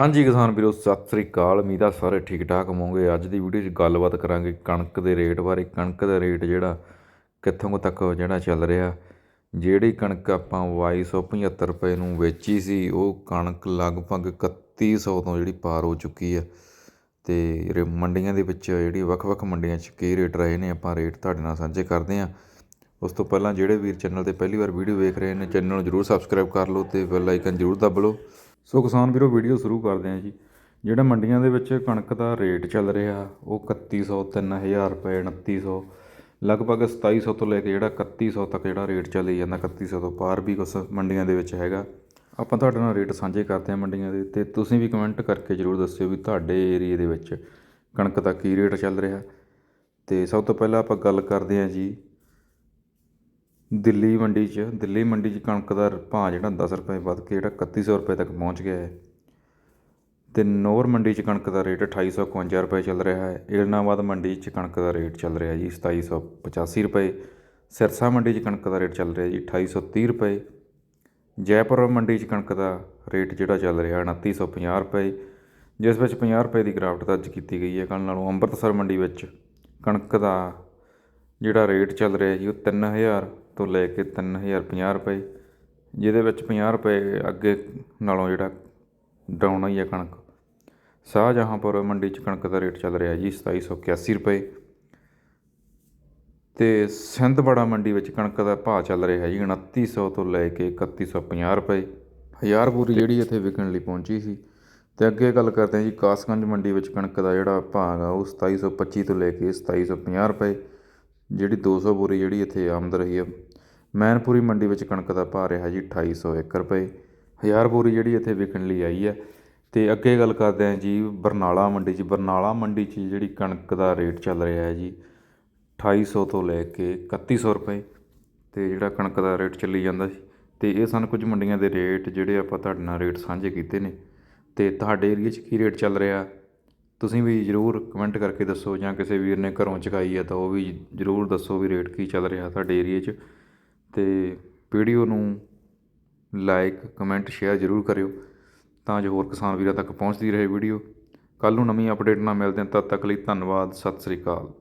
ਹਾਂਜੀ ਕਿਸਾਨ ਵੀਰੋ, ਸਤਿ ਸ੍ਰੀ ਅਕਾਲ। ਉਮੀਦ ਸਾਰੇ ਠੀਕ ਠਾਕ ਹੋਵੋਗੇ। ਅੱਜ ਦੀ ਵੀਡੀਓ 'ਚ ਗੱਲਬਾਤ ਕਰਾਂਗੇ ਕਣਕ ਦੇ ਰੇਟ ਬਾਰੇ। ਕਣਕ ਦਾ ਰੇਟ ਜਿਹੜਾ ਕਿੱਥੋਂ ਕੁ ਤੱਕ ਜਿਹੜਾ ਚੱਲ ਰਿਹਾ। ਜਿਹੜੀ ਕਣਕ ਆਪਾਂ 2275 ਰੁਪਏ ਨੂੰ ਵੇਚੀ ਸੀ, ਉਹ ਕਣਕ ਲਗਭਗ 3100 ਤੋਂ ਜਿਹੜੀ ਪਾਰ ਹੋ ਚੁੱਕੀ ਆ। ਤੇ ਰੇ- ਮੰਡੀਆਂ ਦੇ ਵਿੱਚ ਜਿਹੜੀ ਵੱਖ-ਵੱਖ ਮੰਡੀਆਂ 'ਚ ਕੀ ਰੇਟ ਰਹੇ ਨੇ, ਆਪਾਂ ਰੇਟ ਤੁਹਾਡੇ ਨਾਲ ਸਾਂਝੇ ਕਰਦੇ ਹਾਂ। ਉਸ ਤੋਂ ਪਹਿਲਾਂ ਜਿਹੜੇ ਵੀਰ ਚੈਨਲ ਤੇ ਪਹਿਲੀ ਵਾਰ ਵੀਡੀਓ ਵੇਖ ਰਹੇ ਨੇ, ਚੈਨਲ ਨੂੰ ਜਰੂਰ ਸਬਸਕ੍ਰਾਈਬ ਕਰ ਲਓ ਤੇ ਬੈਲ ਆਈਕਨ ਜਰੂਰ ਦਬ ਲਓ। ਸੋ ਕਿਸਾਨ ਵੀਰੋ ਵੀਡੀਓ ਸ਼ੁਰੂ ਕਰਦੇ ਹਾਂ ਜੀ। ਜਿਹੜਾ ਮੰਡੀਆਂ ਦੇ ਵਿੱਚ ਕਣਕ ਦਾ ਰੇਟ ਚੱਲ ਰਿਹਾ, ਉਹ 3100 3000 ਰੁਪਏ 2900 ਲਗਭਗ 2700 ਤੋਂ ਲੈ ਕੇ ਜਿਹੜਾ 3100 ਤੱਕ ਜਿਹੜਾ ਰੇਟ ਚੱਲੀ ਜਾਂਦਾ 3100 ਤੋਂ ਪਾਰ ਵੀ ਕੁਛ ਮੰਡੀਆਂ ਦੇ ਵਿੱਚ ਹੈਗਾ। ਆਪਾਂ ਤੁਹਾਡੇ ਨਾਲ ਰੇਟ ਸਾਂਝੇ ਕਰਦੇ ਹਾਂ ਮੰਡੀਆਂ ਦੇ ਤੇ ਤੁਸੀਂ ਵੀ ਕਮੈਂਟ ਕਰਕੇ ਜਰੂਰ ਦੱਸਿਓ ਵੀ ਤੁਹਾਡੇ ਏਰੀਏ ਦੇ ਵਿੱਚ ਕਣਕ ਦਾ ਕੀ ਰੇਟ ਚੱਲ ਰਿਹਾ। ਤੇ ਸਭ ਤੋਂ ਪਹਿਲਾਂ ਆਪਾਂ ਗੱਲ ਕਰਦੇ ਹਾਂ ਜੀ ਦਿੱਲੀ ਮੰਡੀ 'ਚ, ਦਿੱਲੀ ਮੰਡੀ 'ਚ ਕਣਕ ਦਾ ਭਾਅ ਜਿਹੜਾ ਦਸ ਰੁਪਏ ਵੱਧ ਕੇ ਜਿਹੜਾ ਇਕੱਤੀ ਸੌ ਰੁਪਏ ਤੱਕ ਪਹੁੰਚ ਗਿਆ ਹੈ। ਅਤੇ ਨੌਰ ਮੰਡੀ 'ਚ ਕਣਕ ਦਾ ਰੇਟ 2851 ਰੁਪਏ ਚੱਲ ਰਿਹਾ ਹੈ। ਏਲਨਾਬਾਦ ਮੰਡੀ 'ਚ ਕਣਕ ਦਾ ਰੇਟ ਚੱਲ ਰਿਹਾ ਜੀ 2785 ਰੁਪਏ। ਸਿਰਸਾ ਮੰਡੀ 'ਚ ਕਣਕ ਦਾ ਰੇਟ ਚੱਲ ਰਿਹਾ ਜੀ 2830 ਰੁਪਏ। ਜੈਪੁਰ ਮੰਡੀ 'ਚ ਕਣਕ ਦਾ ਰੇਟ ਜਿਹੜਾ ਚੱਲ ਰਿਹਾ 2950 ਰੁਪਏ। ਜਿਸ ਵਿੱਚ 50 ਰੁਪਏ ਦੀ ਗਿਰਾਵਟ ਦਰਜ ਕੀਤੀ ਗਈ ਹੈ। ਕੱਲ੍ਹ ਨਾਲੋਂ ਅੰਮ੍ਰਿਤਸਰ ਮੰਡੀ ਵਿੱਚ ਕਣਕ ਦਾ ਜਿਹੜਾ ਰੇਟ ਚੱਲ ਰਿਹਾ ਜੀ ਉਹ 3000 ਤੋਂ ਲੈ ਕੇ 3050 ਰੁਪਏ ਜਿਹਦੇ ਵਿੱਚ 50 ਰੁਪਏ ਅੱਗੇ ਨਾਲੋਂ ਜਿਹੜਾ ਡਾਊਨ ਹੋਈ ਹੈ ਕਣਕ। ਸ਼ਾਹਜਹਾਂਪੁਰ ਮੰਡੀ 'ਚ ਕਣਕ ਦਾ ਰੇਟ ਚੱਲ ਰਿਹਾ ਜੀ 2781 ਰੁਪਏ। ਤੇ ਸਿੰਧਵਾੜਾ ਮੰਡੀ ਵਿੱਚ ਕਣਕ ਦਾ ਭਾਅ ਚੱਲ ਰਿਹਾ ਜੀ 2900 ਤੋਂ ਲੈ ਕੇ 3150 ਰੁਪਏ। ਹਜ਼ਾਰ ਬੋਰੀ ਜਿਹੜੀ ਇੱਥੇ ਵਿਕਣ ਲਈ ਪਹੁੰਚੀ ਸੀ। ਤੇ ਅੱਗੇ ਗੱਲ ਕਰਦੇ ਹਾਂ ਜੀ ਕਾਸਗੰਜ ਮੰਡੀ ਵਿੱਚ ਕਣਕ ਦਾ ਜਿਹੜਾ ਭਾਅ ਹੈਗਾ ਉਹ 2725 ਤੋਂ ਲੈ ਕੇ 2750 ਰੁਪਏ। ਜਿਹੜੀ ਦੋ ਸੌ ਬੋਰੀ ਜਿਹੜੀ ਇੱਥੇ ਆਮਦ ਰਹੀ ਹੈ ਮੈਨਪੁਰੀ ਮੰਡੀ ਵਿੱਚ ਕਣਕ ਦਾ ਭਾਅ ਰਿਹਾ ਜੀ 2801 ਰੁਪਏ। ਹਜ਼ਾਰ ਬੋਰੀ ਜਿਹੜੀ ਇੱਥੇ ਵਿਕਣ ਲਈ ਆਈ ਹੈ ਅਤੇ ਅੱਗੇ ਗੱਲ ਕਰਦੇ ਹਾਂ ਜੀ ਬਰਨਾਲਾ ਮੰਡੀ 'ਚ। ਬਰਨਾਲਾ ਮੰਡੀ 'ਚ ਜਿਹੜੀ ਕਣਕ ਦਾ ਰੇਟ ਚੱਲ ਰਿਹਾ ਹੈ ਜੀ ਅਠਾਈ ਸੌ ਤੋਂ ਲੈ ਕੇ ਇਕੱਤੀ ਸੌ ਰੁਪਏ। ਅਤੇ ਜਿਹੜਾ ਕਣਕ ਦਾ ਰੇਟ ਚੱਲੀ ਜਾਂਦਾ ਸੀ। ਅਤੇ ਇਹ ਸਨ ਕੁਝ ਮੰਡੀਆਂ ਦੇ ਰੇਟ ਜਿਹੜੇ ਆਪਾਂ ਤੁਹਾਡੇ ਨਾਲ ਰੇਟ ਸਾਂਝੇ ਕੀਤੇ ਨੇ। ਅਤੇ ਤੁਹਾਡੇ ਏਰੀਏ 'ਚ ਕੀ ਰੇਟ ਚੱਲ ਰਿਹਾ? ਤੁਸੀਂ ਵੀ ਜਰੂਰ ਕਮੈਂਟ ਕਰਕੇ ਦੱਸੋ ਜਾਂ ਕਿਸੇ ਵੀਰ ਨੇ ਘਰੋਂ ਚੁਕਾਈ ਹੈ ਤਾਂ ਉਹ ਵੀ ਜਰੂਰ ਦੱਸੋ ਵੀ ਰੇਟ ਕੀ ਚੱਲ ਰਿਹਾ ਤੁਹਾਡੇ ਏਰੀਏ 'ਚ। ਅਤੇ ਵੀਡੀਓ ਨੂੰ ਲਾਈਕ ਕਮੈਂਟ ਸ਼ੇਅਰ ਜਰੂਰ ਕਰਿਓ ਤਾਂ ਜੋ ਹੋਰ ਕਿਸਾਨ ਵੀਰਾਂ ਤੱਕ ਪਹੁੰਚਦੀ ਰਹੇ ਵੀਡੀਓ ਕੱਲ ਨੂੰ ਨਵੀਂ ਅਪਡੇਟ ਨਾਲ ਮਿਲਦੇ ਹਾਂ, ਤਦ ਤੱਕ ਲਈ ਧੰਨਵਾਦ, ਸਤਿ ਸ੍ਰੀ ਅਕਾਲ।